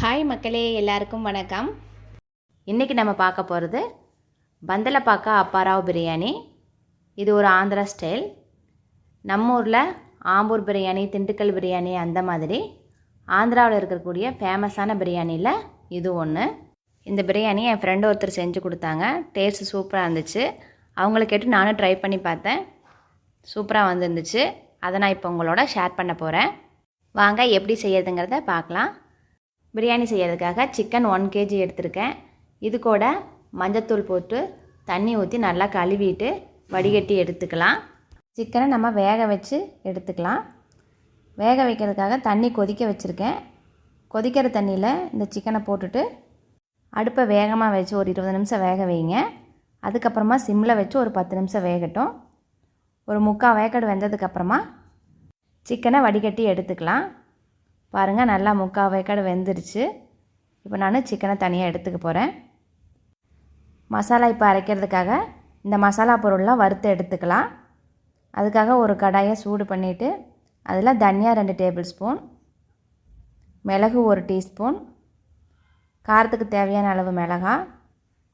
Hi மக்களே எல்லாருக்கும் வணக்கம். இன்றைக்கி நம்ம பார்க்க போகிறது பந்தலப்பாக்கா அப்பாராவ் பிரியாணி. இது ஒரு ஆந்திரா ஸ்டைல். நம்ம ஊரில் ஆம்பூர் பிரியாணி திண்டுக்கல் பிரியாணி அந்த மாதிரி ஆந்திராவில் இருக்கக்கூடிய ஃபேமஸான பிரியாணியில் இது ஒன்று இந்த பிரியாணி என் ஃப்ரெண்டு ஒருத்தர் செஞ்சு கொடுத்தாங்க. டேஸ்ட் சூப்பராக இருந்துச்சு. அவங்கள கேட்டு நானும் ட்ரை பண்ணி பார்த்தேன். சூப்பராக வந்துருந்துச்சு. அதை நான் இப்போ உங்களோட ஷேர் பண்ண போகிறேன் வாங்க எப்படி செய்யறதுங்கிறத பார்க்கலாம். பிரியாணி செய்யறதுக்காக சிக்கன் ஒன் கேஜி எடுத்திருக்கேன். இது கூட மஞ்சத்தூள் போட்டு தண்ணி ஊற்றி நல்லா கழுவிட்டு வடிகட்டி எடுத்துக்கலாம். சிக்கனை நம்ம வேக வச்சு எடுத்துக்கலாம். வேக வைக்கிறதுக்காக தண்ணி கொதிக்க வச்சுருக்கேன். கொதிக்கிற தண்ணியில் இந்த சிக்கனை போட்டுட்டு அடுப்பை வேகமாக வச்சு ஒரு இருபது நிமிஷம் வேக வைங்க. அதுக்கப்புறமா சிம்மில் வச்சு ஒரு பத்து நிமிஷம் வேகட்டும். ஒரு முக்கால் வேக்கடு வெந்ததுக்கப்புறமா சிக்கனை வடிகட்டி எடுத்துக்கலாம். பாருங்கள் நல்லா முக்கால் வேக்காடு வெந்துருச்சு. இப்போ நான் சிக்கனை தனியாக எடுத்துக்க போகிறேன் மசாலா இப்போ அரைக்கிறதுக்காக இந்த மசாலா பொருள்லாம் வறுத்து எடுத்துக்கலாம். அதுக்காக ஒரு கடாயை சூடு பண்ணிவிட்டு அதில் தனியா ரெண்டு டேபிள் ஸ்பூன் மிளகு ஒரு டீஸ்பூன் காரத்துக்கு தேவையான அளவு மிளகா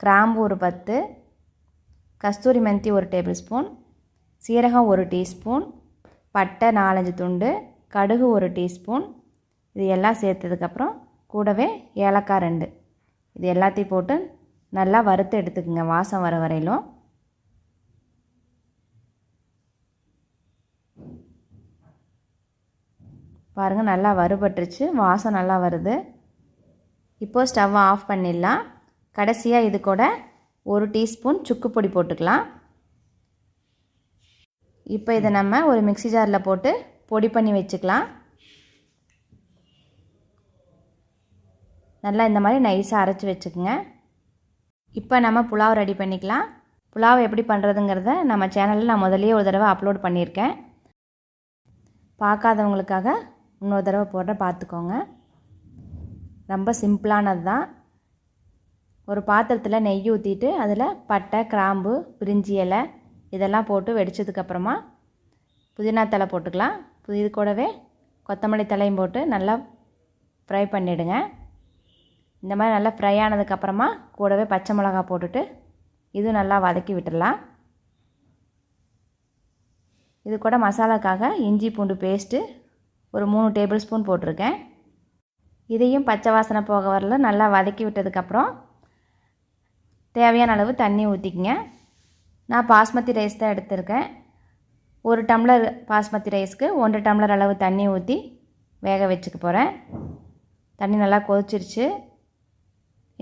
கிராம்பு ஒரு பத்து கஸ்தூரி மெந்தி ஒரு டேபிள் ஸ்பூன் சீரகம் ஒரு டீஸ்பூன் பட்டை நாலஞ்சு துண்டு கடுகு ஒரு டீஸ்பூன் இது எல்லாம் சேர்த்ததுக்கப்புறம் கூடவே ஏலக்காய் ரெண்டு. இது எல்லாத்தையும் போட்டு நல்லா வறுத்து எடுத்துக்கோங்க வாசம் வர வரையிலும். பாருங்கள் நல்லா வறுபட்டுருச்சு. வாசம் நல்லா வருது. இப்போது ஸ்டவ்வை ஆஃப் பண்ணிடலாம். கடைசியாக இது கூட ஒரு டீஸ்பூன் சுக்கு பொடி போட்டுக்கலாம். இப்போ இதை நம்ம ஒரு மிக்ஸி ஜாரில் போட்டு பொடி பண்ணி வச்சுக்கலாம். நல்லா இந்த மாதிரி நைஸாக அரைச்சி வச்சுக்கோங்க. இப்போ நம்ம புலாவ் ரெடி பண்ணிக்கலாம். புலாவ் எப்படி பண்ணுறதுங்கிறத நம்ம சேனலில் நான் முதல்லயே ஒரு தடவை அப்லோட் பண்ணியிருக்கேன். பார்க்காதவங்களுக்காக இன்னொரு தடவை போடுற பார்த்துக்கோங்க. ரொம்ப சிம்பிளானது தான் ஒரு பாத்திரத்தில் நெய் ஊற்றிட்டு அதில் பட்டை கிராம்பு பிரிஞ்சி இலை இதெல்லாம் போட்டு வெடித்ததுக்கப்புறமா புதினா தலை போட்டுக்கலாம். இது கூடவே கொத்தமல்லி தலையும் போட்டு நல்லா ஃப்ரை பண்ணிவிடுங்க இந்த மாதிரி நல்லா ஃப்ரை ஆனதுக்கப்புறமா கூடவே பச்சை மிளகா போட்டுட்டு இது நல்லா வதக்கி விட்டுடலாம். இது கூட மசாலாக்காக இஞ்சி பூண்டு பேஸ்ட்டு ஒரு மூணு டேபிள் ஸ்பூன் போட்டிருக்கேன். இதையும் பச்சை வாசனை போக வரல நல்லா வதக்கி விட்டதுக்கப்புறம் தேவையான அளவு தண்ணி ஊற்றிக்கிங்க நான் பாஸ்மதி ரைஸ் தான் எடுத்திருக்கேன். ஒரு டம்ளர் பாஸ்மதி ரைஸ்க்கு ஒன்றரை டம்ளர் அளவு தண்ணி ஊற்றி வேக வச்சுக்க போகிறேன் தண்ணி நல்லா கொதிச்சிருச்சு.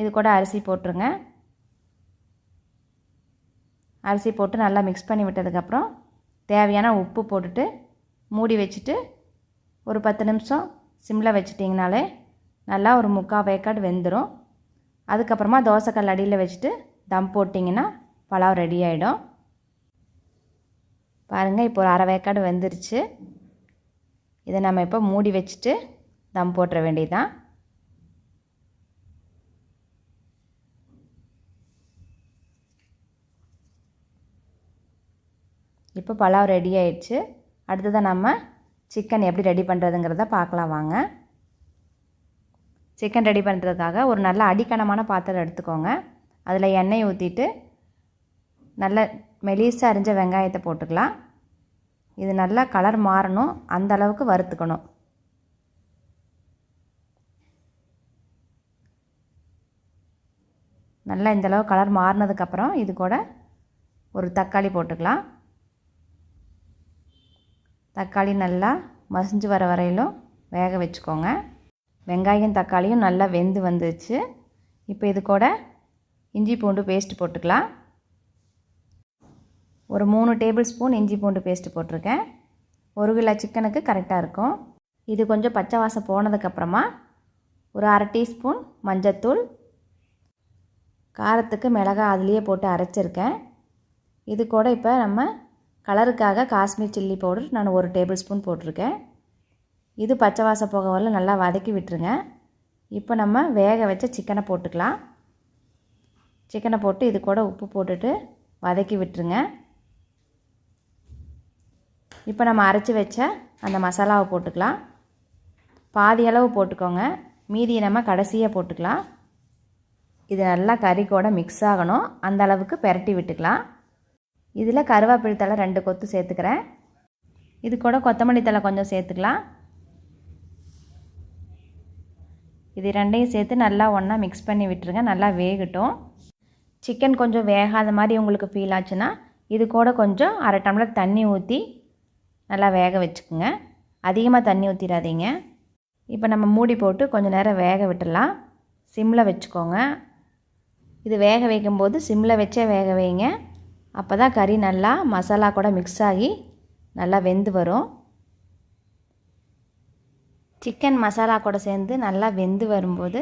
இது கூட அரிசி போட்டுருங்க. அரிசி போட்டு நல்லா மிக்ஸ் பண்ணி விட்டதுக்கப்புறம் தேவையான உப்பு போட்டுட்டு மூடி வச்சுட்டு ஒரு பத்து நிமிஷம் சிம்மில் வச்சிட்டிங்கனாலே நல்லா ஒரு முக்கால் வேக்காடு வெந்துடும் அதுக்கப்புறமா தோசைக்கல் அடியில் வச்சுட்டு தம் போட்டிங்கன்னா பலாவ் ரெடி ஆகிடும் பாருங்கள் இப்போ ஒரு அரை வேக்காடு வெந்துருச்சு. இதை நம்ம இப்போ மூடி வச்சுட்டு தம் போட்டுற வேண்டியதுதான். இப்போ பலாவ் ரெடி ஆயிடுச்சு. அடுத்ததாக நம்ம சிக்கன் எப்படி ரெடி பண்ணுறதுங்கிறத பார்க்கலாம் வாங்க. சிக்கன் ரெடி பண்ணுறதுக்காக ஒரு நல்ல அடிக்கனமான பாத்திரம் எடுத்துக்கோங்க. அதில் எண்ணெய் ஊற்றிட்டு நல்ல மெலிசாக அரிஞ்ச வெங்காயத்தை போட்டுக்கலாம். இது நல்லா கலர் மாறணும். அந்த அளவுக்கு வறுத்துக்கணும். நல்லா இந்தளவு கலர் மாறினதுக்கப்புறம் இது கூட ஒரு தக்காளி போட்டுக்கலாம். தக்காளி நல்லா மசிஞ்சு வர வரையிலும் வேக வச்சுக்கோங்க. வெங்காயம் தக்காளியும் நல்லா வெந்து வந்துச்சு இப்போ இது கூட இஞ்சி பூண்டு பேஸ்ட் போட்டுக்கலாம். ஒரு மூணு டேபிள் ஸ்பூன் இஞ்சி பூண்டு பேஸ்ட்டு போட்டிருக்கேன். ஒரு கிலோ சிக்கனுக்கு கரெக்டாக இருக்கும். இது கொஞ்சம் பச்சை வாசம் போனதுக்கப்புறமா ஒரு அரை டீஸ்பூன் மஞ்சத்தூள் காரத்துக்கு மிளகா அதுலேயே போட்டு அரைச்சிருக்கேன். இது கூட இப்போ நம்ம கலருக்காக காஷ்மீர் சில்லி பவுடர் நான் ஒரு டேபிள் ஸ்பூன் போட்டிருக்கேன். இது பச்சை வாசம் போக வரல நல்லா வதக்கி விட்டுருங்க. இப்போ நம்ம வேக வச்ச சிக்கனை போட்டுக்கலாம். சிக்கனை போட்டு இது கூட உப்பு போட்டுட்டு வதக்கி விட்டுருங்க. இப்போ நம்ம அரைச்சி வச்ச அந்த மசாலாவை போட்டுக்கலாம். பாதி அளவு போட்டுக்கோங்க. மீதியை நம்ம கடைசியாக போட்டுக்கலாம். இது நல்லா கறி கூட மிக்ஸ் ஆகணும். அந்த அளவுக்கு பெரட்டி விட்டுக்கலாம். இதில் கருவேப்பிலை தழை ரெண்டு கொத்து சேர்த்துக்கிறேன். இது கூட கொத்தமல்லி தழை கொஞ்சம் சேர்த்துக்கலாம். இது ரெண்டையும் சேர்த்து நல்லா ஒன்றா மிக்ஸ் பண்ணி விட்டுருங்க நல்லா வேகட்டும். சிக்கன் கொஞ்சம் வேகாத மாதிரி உங்களுக்கு ஃபீல் ஆச்சுன்னா இது கூட கொஞ்சம் அரை டம்ளர் தண்ணி ஊற்றி நல்லா வேக வச்சுக்கோங்க. அதிகமாக தண்ணி ஊற்றிடாதீங்க இப்போ நம்ம மூடி போட்டு கொஞ்சம் நேரம் வேக விட்டுடலாம். சிம்மில் வச்சுக்கோங்க. இது வேக வைக்கும்போது சிம்மில் வச்சே வேக வைங்க. அப்போ தான் கறி நல்லா மசாலா கூட மிக்ஸ் ஆகி நல்லா வெந்து வரும். சிக்கன் மசாலா கூட சேர்ந்து நல்லா வெந்து வரும்போது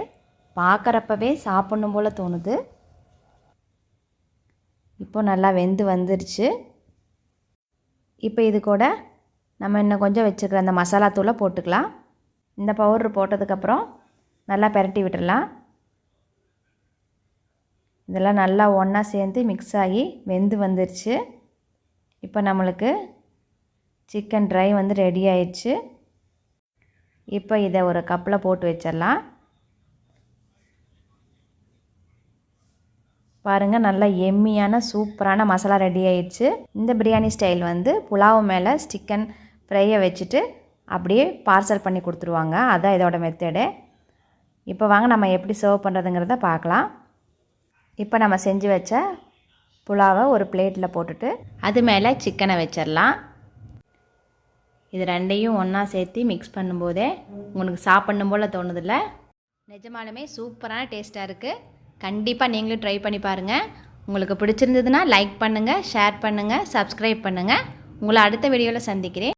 பார்க்குறப்பவே சாப்பிட்ணும் போல் தோணுது. இப்போ நல்லா வெந்து வந்துருச்சு. இப்போ இது கூட நம்ம இன்னும் கொஞ்சம் வச்சுக்கிற அந்த மசாலா தூளை போட்டுக்கலாம். இந்த பவுட்ரு போட்டதுக்கப்புறம் நல்லா பெரட்டி விட்டுடலாம். இதெல்லாம் நல்லா ஒன்றா சேர்ந்து மிக்ஸ் ஆகி வெந்து வந்துருச்சு. இப்போ நம்மளுக்கு சிக்கன் ட்ரை வந்து ரெடி ஆயிடுச்சு. இப்போ இதை ஒரு கப்பில் போட்டு வச்சிடலாம். பாருங்கள் நல்லா எம்மியான சூப்பரான மசாலா ரெடி ஆயிடுச்சு. இந்த பிரியாணி ஸ்டைல் வந்து புலாவு மேலே சிக்கன் ஃப்ரையை வச்சுட்டு அப்படியே பார்சல் பண்ணி கொடுத்துருவாங்க. அதான் இதோட மெத்தடு இப்போ வாங்க நம்ம எப்படி சர்வ் பண்ணுறதுங்கிறத பார்க்கலாம். இப்போ நம்ம செஞ்சு வச்ச புலாவை ஒரு பிளேட்டில் போட்டுட்டு அது மேலே சிக்கனை வச்சிடலாம். இது ரெண்டையும் ஒன்றா சேர்த்து மிக்ஸ் பண்ணும்போதே உங்களுக்கு சாப்பிடணும் போல் தோணுதில்ல? நிஜமாலுமே சூப்பரான டேஸ்ட்டாக இருக்குது கண்டிப்பாக நீங்களும் ட்ரை பண்ணி பாருங்கள் உங்களுக்கு பிடிச்சிருந்ததுன்னா லைக் பண்ணுங்கள் ஷேர் பண்ணுங்கள் சப்ஸ்கிரைப் பண்ணுங்கள் உங்களை அடுத்த வீடியோவில் சந்திக்கிறேன்.